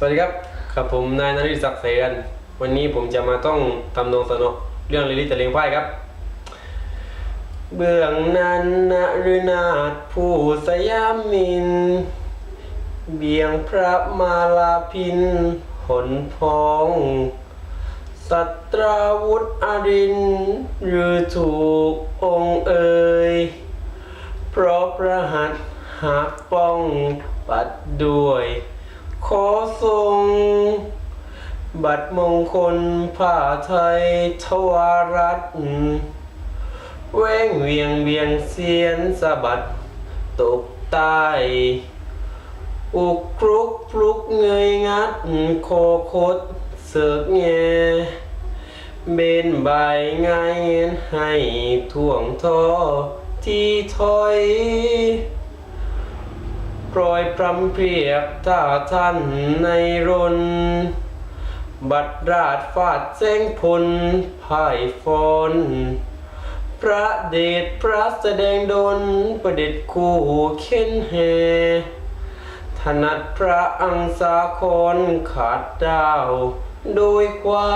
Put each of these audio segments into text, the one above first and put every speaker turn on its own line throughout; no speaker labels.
สวัสดีครับ ครับผมนายนริศักดิ์เสรันวันนี้ผมจะมาต้องทำนองสนอเรื่องลิลิตะเลงไพ่ครับ เบื้องนั้นนะหรือนาถผู้สยามิน เบียงพระมาลาพินหนพองสัตราวุธอรินหรือถูกองเอ่ยเพราะพระหัตหักป้องปัดด้วย ขอทรงบัตรมงคลผ้าไทยทวารัตน์แว้งเวียงเวียงเสียนสะบัดตกใต้อุกครุกพลุกเงยงัดโคคดเสือกแงเบนใบง่ายเงินให้ท่วงทอที่ถอย โปรยพรำเพรียบท่าท่านในรน บัดราดฟาดเส้งพลพ่ายฟอนพระเดชพระแสดงดนประเด็จคู่เข็นแห่ถนัดพระอังสาคอนขาดดาวโดยกว่า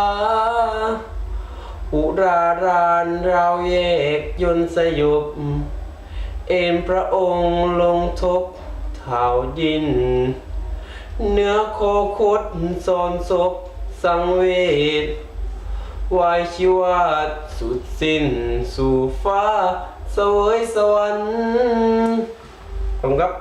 อุรารานราวแยกยนสยบ เอ็นพระองค์ลงทบ เท้ายิน เนื้อโคคดซอนศพสังเวชวายชีวาสุดสิ้นสู่ฟ้า เสวยสวรรค์ผมครับ